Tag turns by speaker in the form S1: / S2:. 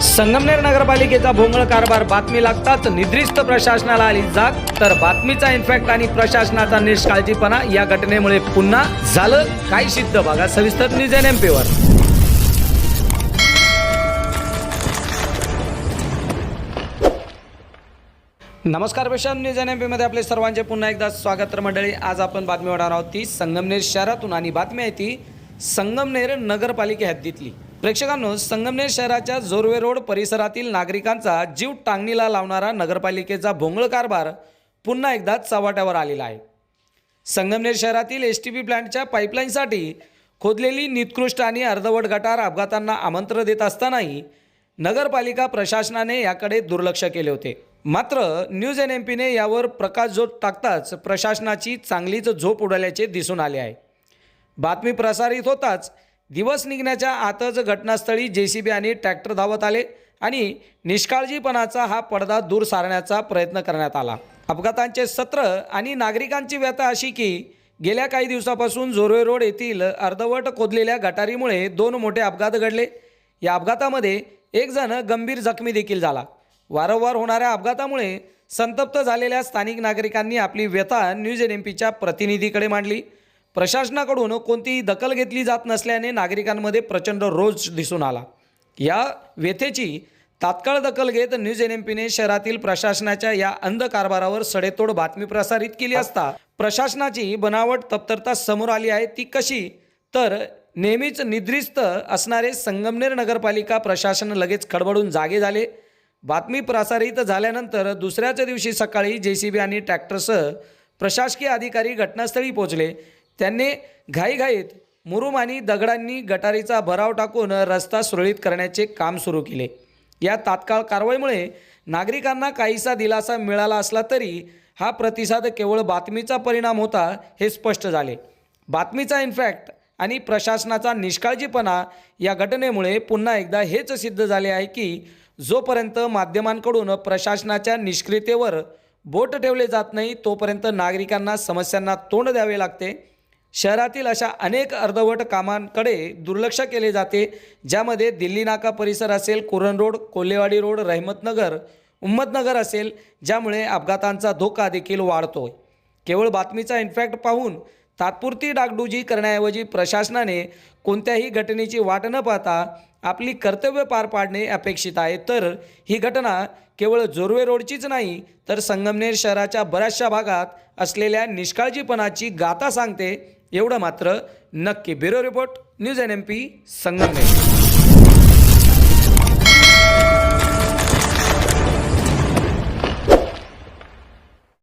S1: संगमनेर नगरपालिकेचा भोंगळ कारभार बातमी लागताच निद्रिस्त प्रशासनाला आली जाग. तर बातमीचा इन्फॅक्ट आणि प्रशासनाचा निष्काळजीपणा या घटनेमुळे पुन्हा झालं काय सिद्ध. बघा सविस्तर न्यूज एन एम पीवर नमस्कार पेशन न्यूज एन एम पीमध्ये आपले सर्वांचे पुन्हा एकदा स्वागत तर मंडळी आज आपण बातमी होणार आहोत ती संगमनेर शहरातून आणि बातमी आहे ती संगमनेर नगरपालिके हद्दीतली. प्रेक्षकांनो संगमनेर शहराच्या जोरवे रोड परिसरातील नागरिकांचा जीव टांगणीला लावणारा नगरपालिकेचा भोंगळ कारभार पुन्हा एकदा चव्हाट्यावर आलेला आहे. संगमनेर शहरातील एस टी पी प्लँटच्या पाईपलाईनसाठी खोदलेली निकृष्ट आणि अर्धवट गटार अपघातांना आमंत्रण देत असतानाही नगरपालिका प्रशासनाने याकडे दुर्लक्ष केले होते. मात्र न्यूज एन एम पीने यावर प्रकाशझोत टाकताच प्रशासनाची चांगलीच झोप उडाल्याचे दिसून आले आहे. बातमी प्रसारित होताच दिवस निघण्याच्या आतच घटनास्थळी जे सी बी आणि ट्रॅक्टर धावत आले आणि निष्काळजीपणाचा हा पडदा दूर सारण्याचा प्रयत्न करण्यात आला. अपघातांचे सत्र आणि नागरिकांची व्यथा अशी की गेल्या काही दिवसापासून जोरवे रोड येथील अर्धवट खोदलेल्या गटारीमुळे दोन मोठे अपघात घडले. या अपघातामध्ये एक जण गंभीर जखमी देखील झाला. वारंवार होणाऱ्या अपघातामुळे संतप्त झालेल्या स्थानिक नागरिकांनी आपली व्यथा न्यूज एन एम पीच्या प्रतिनिधीकडे मांडली. प्रशासनाकडून कोणतीही दखल घेतली जात नसल्याने नागरिकांमध्ये प्रचंड रोष दिसून आला. या व्यथेची तात्काळ दखल घेत न्यूज एन एम पीने शहरातील प्रशासनाच्या या अंध कारभारावर सडेतोड बातमी प्रसारित केली असता प्रशासनाची बनावट तप्तरता समोर आली आहे. ती कशी? तर नेहमीच निद्रिस्त असणारे संगमनेर नगरपालिका प्रशासन लगेच खडबडून जागे झाले. बातमी प्रसारित झाल्यानंतर दुसऱ्याच दिवशी सकाळी जे सी बी आणि ट्रॅक्टरसह प्रशासकीय अधिकारी घटनास्थळी पोहोचले. त्यांनी घाईघाईत मुरुम आणि दगडांनी गटारीचा भराव टाकून रस्ता सुरळीत करण्याचे काम सुरू केले. या तात्काळ कारवाईमुळे नागरिकांना काहीसा दिलासा मिळाला असला तरी हा प्रतिसाद केवळ बातमीचा परिणाम होता हे स्पष्ट झाले. बातमीचा इन्फॅक्ट आणि प्रशासनाचा निष्काळजीपणा या घटनेमुळे पुन्हा एकदा हेच सिद्ध झाले आहे की जोपर्यंत माध्यमांकडून प्रशासनाच्या निष्क्रियतेवर बोट ठेवले जात नाही तोपर्यंत नागरिकांना समस्यांना तोंड द्यावे लागते शहरातील अशा अनेक अर्धवट कामांकडे दुर्लक्ष केले जाते ज्यामध्ये दिल्ली नाका परिसर असेल कुरण रोड कोल्हेवाडी रोड रहमतनगर उम्मतनगर असेल ज्यामुळे अपघातांचा धोका देखील वाढतो केवळ बातमीचा इन्फॅक्ट पाहून तात्पुरती डागडुजी करण्याऐवजी प्रशासनाने कोणत्याही घटनेची वाट न पाहता आपली कर्तव्य पार पाडणे अपेक्षित आहे. तर ही घटना केवळ जोरवे रोडचीच नाही तर संगमनेर शहराच्या बऱ्याचशा भागात असलेल्या निष्काळजीपणाची गाथा सांगते एवढं मात्र नक्की bureau report news N M P Sangamner.